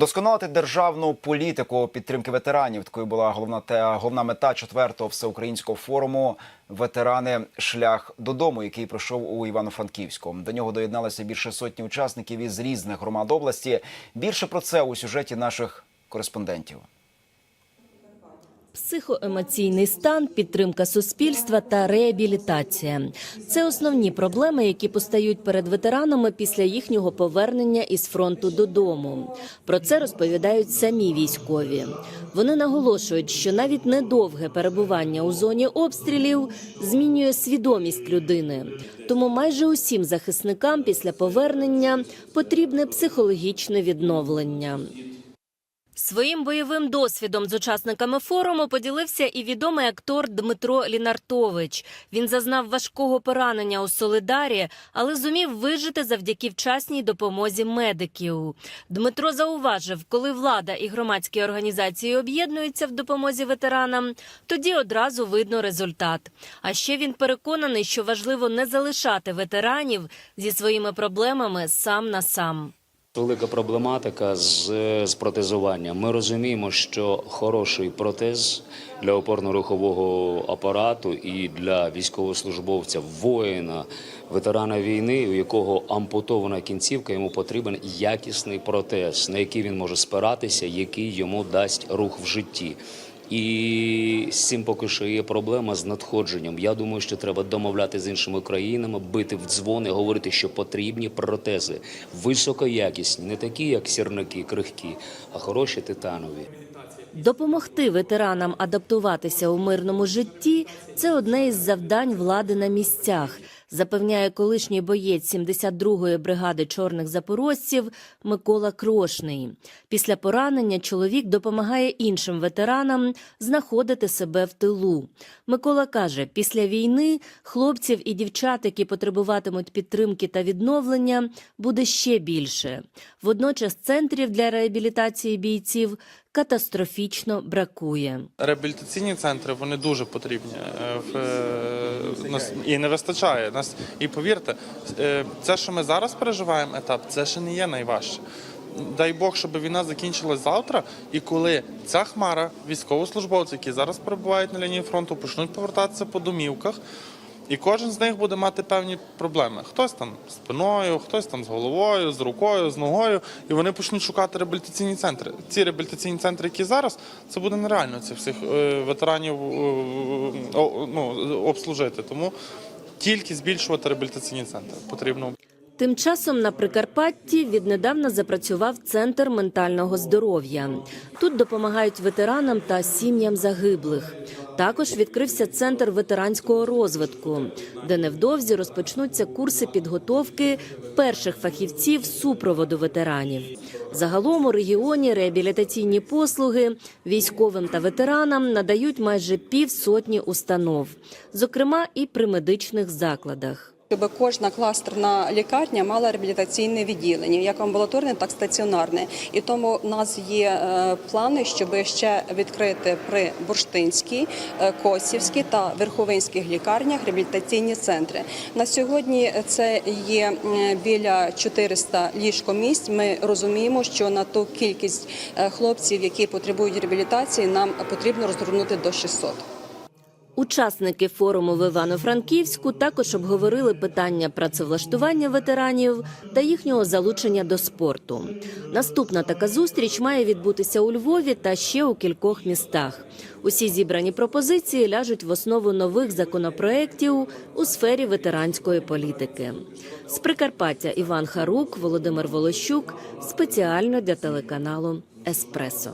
Вдосконалити державну політику підтримки ветеранів. Такою була головна те головна мета четвертого всеукраїнського форуму Ветерани шлях додому, який пройшов у Івано-Франківську. До нього доєдналося більше сотні учасників із різних громад області. Більше про це у сюжеті наших кореспондентів. Психоемоційний стан, підтримка суспільства та реабілітація це основні проблеми, які постають перед ветеранами після їхнього повернення із фронту додому. Про це розповідають самі військові. Вони наголошують, що навіть недовге перебування у зоні обстрілів змінює свідомість людини. Тому майже усім захисникам після повернення потрібне психологічне відновлення. Своїм бойовим досвідом з учасниками форуму поділився і відомий актор Дмитро Лінартович. Він зазнав важкого поранення у Солидарі, але зумів вижити завдяки вчасній допомозі медиків. Дмитро зауважив, коли влада і громадські організації об'єднуються в допомозі ветеранам, тоді одразу видно результат. А ще він переконаний, що важливо не залишати ветеранів зі своїми проблемами сам на сам. Велика проблематика з, з протезуванням. Ми розуміємо, що хороший протез для опорно-рухового апарату і для військовослужбовця, воїна, ветерана війни, у якого ампутована кінцівка, йому потрібен якісний протез, на який він може спиратися, який йому дасть рух в житті. І з цим поки що є проблема з надходженням. Я думаю, що треба домовляти з іншими країнами, бити в дзвони, говорити, що потрібні протези високоякісні, не такі, як сірники, крихкі, а хороші титанові. Допомогти ветеранам адаптуватися у мирному житті це одне із завдань влади на місцях, запевняє колишній боєць 72-ї бригади чорних запорожців Микола Крошний. Після поранення чоловік допомагає іншим ветеранам знаходити себе в тилу. Микола каже, після війни хлопців і дівчат, які потребуватимуть підтримки та відновлення, буде ще більше. Водночас центрів для реабілітації бійців катастрофічно бракує. Реабілітаційні центри вони дуже потрібні е, в е, нас і не вистачає нас. І повірте, е, це, що ми зараз переживаємо етап, це ще не є найважче. Дай Бог, щоб війна закінчилась завтра, і коли ця хмара військовослужбовців, які зараз перебувають на лінії фронту, почнуть повертатися по домівках. І кожен з них буде мати певні проблеми. Хтось там з спиною, хтось там з головою, з рукою, з ногою, і вони почнуть шукати реабілітаційні центри. Ці реабілітаційні центри, які зараз, це буде нереально цих всіх е, ветеранів е, ну, обслужити. Тому тільки збільшувати реабілітаційні центри потрібно. Тим часом на Прикарпатті віднедавна запрацював центр ментального здоров'я. Тут допомагають ветеранам та сім'ям загиблих. Також відкрився центр ветеранського розвитку, де невдовзі розпочнуться курси підготовки перших фахівців супроводу ветеранів. Загалом у регіоні реабілітаційні послуги військовим та ветеранам надають майже півсотні установ, зокрема і при медичних закладах. Щоб кожна кластерна лікарня мала реабілітаційне відділення, як амбулаторне, так і стаціонарне. І тому в нас є е, плани, щоб ще відкрити при Бурштинській, е, Косівській та Верховинських лікарнях реабілітаційні центри. На сьогодні це є біля 400 ліжкомісць. Ми розуміємо, що на ту кількість е, хлопців, які потребують реабілітації, нам потрібно розгорнути до 600. Учасники форуму в Івано-Франківську також обговорили питання працевлаштування ветеранів та їхнього залучення до спорту. Наступна така зустріч має відбутися у Львові та ще у кількох містах. Усі зібрані пропозиції ляжуть в основу нових законопроєктів у сфері ветеранської політики. З Прикарпаття Іван Харук, Володимир Волощук спеціально для телеканалу Еспресо.